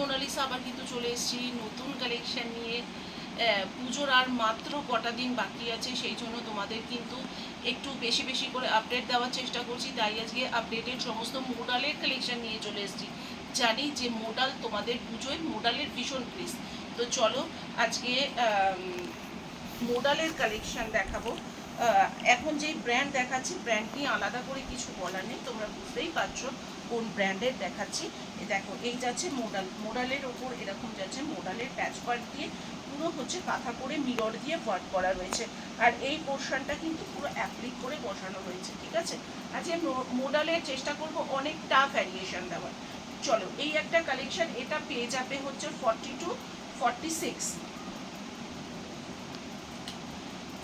Mona Lisa, আবার কিন্তু চলে এসেছি নতুন কালেকশন নিয়ে। পুজোর আর মাত্র কটা দিন বাকি আছে, সেই জন্য তোমাদের কিন্তু একটু বেশি বেশি করে আপডেট দেওয়ার চেষ্টা করছি। তাই আজকে আপডেটেড সমস্ত মোডালের কালেকশন নিয়ে চলে এসেছি। জানি যে মোডাল তোমাদের পুজোয় মোডালের ভীষণ ক্রিস তো চলো আজকে মোডালের কালেকশন দেখাবো। এখন যেই ব্র্যান্ড দেখাচ্ছি ব্র্যান্ড নিয়ে আলাদা করে কিছু বলার নেই, তোমরা বুঝতেই পারছ কোন ব্র্যান্ডের দেখাচ্ছি। দেখো, এই যাচ্ছে মোডাল মোডালের ওপর এরকম যাচ্ছে মোডালের প্যাচ ওয়ার্ক দিয়ে পুরো হচ্ছে কাঁথা করে মিরর দিয়ে ওয়ার্ক করা রয়েছে। আর এই পোর্শনটা কিন্তু পুরো অ্যাপ্লিক করে বসানো রয়েছে, ঠিক আছে? আজকে মোডালের চেষ্টা করব অনেকটা ভ্যারিয়েশন দেওয়ার। চলো, এই একটা কালেকশন এটা পেয়ে যাবে হচ্ছে ফর্টি টু ফর্টি সিক্স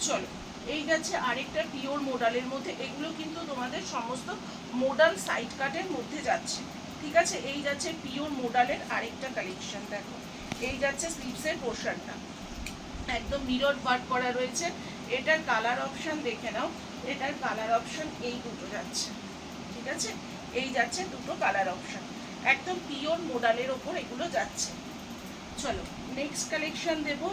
চলো, এই যাচ্ছে আরেকটা পিওর মোডালের মধ্যে। এগুলো কিন্তু তোমাদের সমস্ত মোডাল সাইড কাটের মধ্যে যাচ্ছে। ঠিক আছে? এই যাচ্ছে পিওর মোডালের আরেকটা কালেকশন দেখো। এই যাচ্ছে স্লিভসের পোর্শনটা একদম মিরর করা রয়েছে। এটার কালার অপশন দেখে নাও। এটার কালার অপশন এই দুটো যাচ্ছে। ঠিক আছে? এই যাচ্ছে দুটো কালার অপশন একদম পিওর মোডালের ওপর এগুলো যাচ্ছে। চলো নেক্সট কালেকশন দেবো।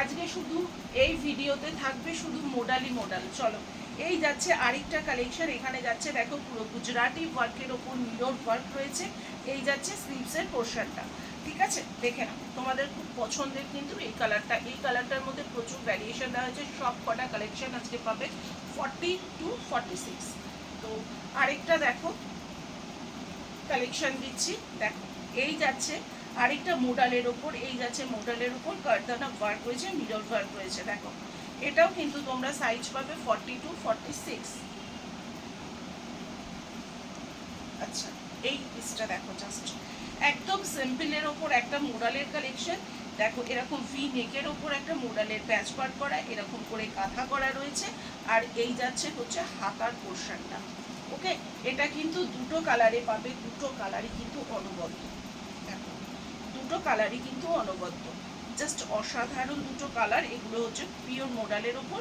আজকে শুধু এই ভিডিওতে থাকবে শুধু মোডালি মোডাল। চলো, এই যাচ্ছে আরেকটা কালেকশন এখানে যাচ্ছে দেখো পুরো গুজরাটি ওয়ার্কের ওপর মিরর ওয়ার্ক রয়েছে, এই যাচ্ছে স্লিভসের পোর্শনটা ঠিক আছে? দেখে নাও, তোমাদের খুব পছন্দের কিন্তু এই কালারটা এই কালারটার মধ্যে প্রচুর ভ্যারিয়েশন দেওয়া হয়েছে, সব কটা কালেকশন আজকে পাবে ফর্টি টু ফর্টি সিক্স তো আরেকটা দেখো কালেকশন দিচ্ছি, দেখো, এই যাচ্ছে আরেকটা মোডালের ওপর, এই যাচ্ছে মোডালের ওপর কারদানা ওয়ার্ক রয়েছে মিরর ওয়ার্ক রয়েছে দেখো। এটাও কিন্তু তোমরা সাইজ পাবে ফর্টি টু ফর্টি সিক্স আচ্ছা এই পিসটা দেখো জাস্ট একদম সিম্পলের ওপর একটা মোডালের কালেকশন দেখো, এরকম ভি নেকের ওপর একটা মোডালের প্যাচ ওয়ার্ক করা, এরকম করে কাঁথা করা রয়েছে। আর এই যাচ্ছে হচ্ছে হাতার পোর্শনটা ওকে এটা কিন্তু দুটো কালারে পাবে, দুটো কালারই কিন্তু অনবদ্য। দেখো দুটো কালারই কিন্তু অনবদ্য। জাস্ট অসাধারণ দুটো কালার এগুলো হচ্ছে পিওর মোডালের ওপর।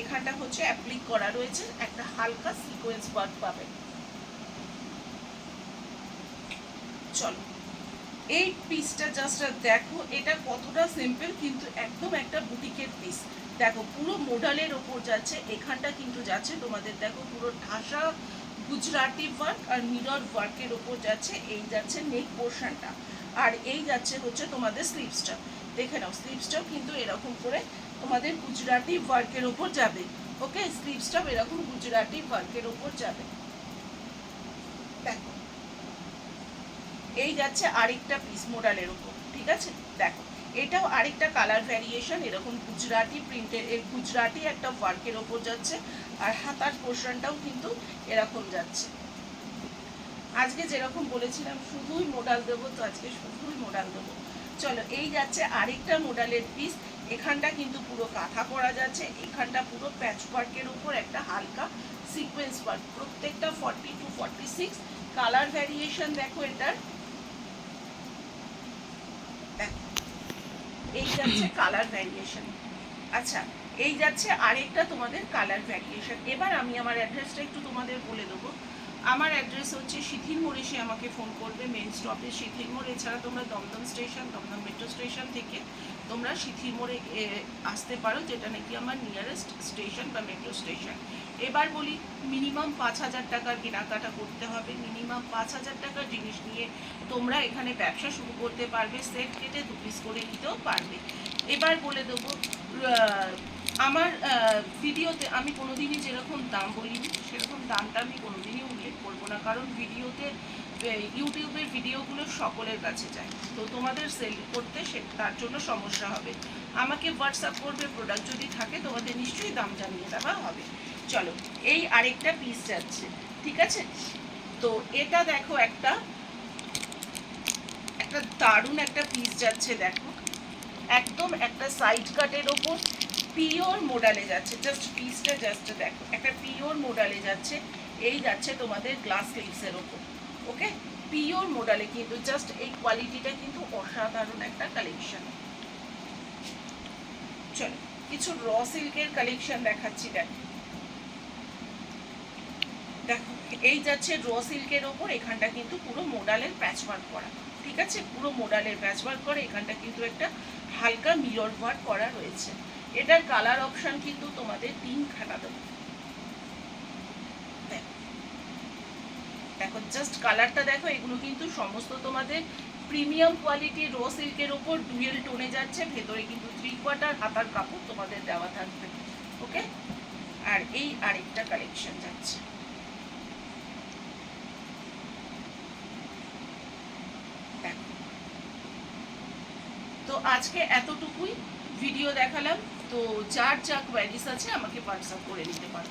এখানটা হচ্ছে অ্যাপ্লিক করা রয়েছে, একটা হালকা সিকোয়েন্স ওয়ার্ক পাবে। চলো, এই পিসটা জাস্ট দেখো, এটা কতটা সিম্পল কিন্তু একদম একটা বুটিকের পিস দেখো, পুরো মোডালের ওপর যাচ্ছে, এখানটা কিন্তু যাচ্ছে, তোমাদের দেখো পুরো ঠাসা গুজরাটি ওয়ার্ক আর মিরর ওয়ার্কের ওপর যাচ্ছে, এই যাচ্ছে নেক পোর্শনটা আর এই যাচ্ছে হচ্ছে তোমাদের স্লিভসটা দেখে নাও স্লিভসটাও কিন্তু এরকম করে তোমাদের গুজরাটি ওয়ার্কের ওপর যাবে। ওকে স্লিভসটাও এরকম গুজরাটি ওয়ার্কের ওপর যাবে। এই যাচ্ছে আরেকটা পিস মোডালের উপর ঠিক আছে? দেখো, এটাও আরেকটা কালার ভ্যারিয়েশন এরকম গুজরাটি প্রিন্টের গুজরাটি একটা ওয়ার্কের ওপর যাচ্ছে, আর হাতার পোর্শনটাও কিন্তু এরকম যাচ্ছে। আজকে যেরকম বলেছিলাম, শুধুই মোডাল দেবো, তো আজকে শুধুই মোডাল দেবো। চলো, এই যাচ্ছে আরেকটা মোডালের পিস এখানটা কিন্তু পুরো কাঁথা করা যাচ্ছে। এখানটা পুরো প্যাচ ওয়ার্কের উপর একটা হালকা সিকোয়েন্স ওয়ার্ক প্রত্যেকটা forty two forty six colour variation দেখো এটার। এই যাচ্ছে কালার ভ্যারিয়েশন আচ্ছা এই যাচ্ছে আরেকটা তোমাদের কালার ভ্যারিয়েশন এবার আমি আমার অ্যাড্রেসটা একটু তোমাদের বলে দেবো। আমার অ্যাড্রেস হচ্ছে শিথির মোড় এসে আমাকে ফোন করবে মেন স্টপে শিথির মোড়। এছাড়া তোমরা Dum Dum station Dum Dum metro station থেকে তোমরা শিথির মোড়ে আসতে পারো, যেটা নাকি আমার নিয়ারেস্ট স্টেশন বা মেট্রো স্টেশন এবার বলি মিনিমাম পাঁচ হাজার টাকার কেনাকাটা করতে হবে। মিনিমাম পাঁচ হাজার টাকার জিনিস নিয়ে তোমরা এখানে ব্যবসা শুরু করতে পারবে সেট কেটে দু পিস করে নিতেও পারবে। এবার বলে দেবো আমার ভিডিওতে আমি কোনোদিনই যেরকম দাম বলিনি, সেরকম দামটা আমি কোনোদিনই উল্লেখ করব না, কারণ ভিডিওতে ইউটিউবের ভিডিওগুলো সকলের কাছে যায়। তো তোমাদের সেল করতে সে, তার জন্য সমস্যা হবে। আমাকে হোয়াটসঅ্যাপ করবে প্রোডাক্ট যদি থাকে, তোমাদের নিশ্চয়ই দাম জানিয়ে দেওয়া হবে। চলো, এই আরেকটা পিস যাচ্ছে, ঠিক আছে? তো এটা দেখো একটা একটা দারুণ একটা পিস যাচ্ছে, দেখো। একদম একটা সাইড কাটের ওপর। পিওর মোডালে যাচ্ছে জাস্ট পিসটা জাস্ট দেখো, একটা পিওর মোডালে যাচ্ছে, এই যাচ্ছে তোমাদের গ্লাস লিপসের ওপর ওকে পিওর মোডালে কিন্তু জাস্ট এই কোয়ালিটিটা কিন্তু অসাধারণ একটা কালেকশন চলো, কিছু র সিল্কের কালেকশন দেখাচ্ছি, দেখো। দেখো, এই যাচ্ছে র সিল্কের ওপর, এখানটা কিন্তু পুরো মোডালের প্যাচ ওয়ার্ক করা, ঠিক আছে? পুরো মোডালের প্যাচ ওয়ার্ক করে, এখানটা কিন্তু একটা হালকা মিরর ওয়ার্ক করা রয়েছে। এটার কালার অপশন কিন্তু তোমাদের তিনখানা দেবো দেখো। জাস্ট কালারটা দেখো, এগুলো কিন্তু সমস্ত তোমাদের প্রিমিয়াম কোয়ালিটি রো সিল্কের ওপর ডুয়েল টোনে যাচ্ছে, ভেতরে কিন্তু থ্রি কোয়ার্টার হাতার কাপড় তোমাদের দেওয়া থাকবে ওকে আর এই আরেকটা কালেকশন যাচ্ছে। তো আজকে এতটুকুই ভিডিও দেখালাম তো যার যা কোয়ারিস আছে আমাকে হোয়াটসঅ্যাপ করে নিতে পারো।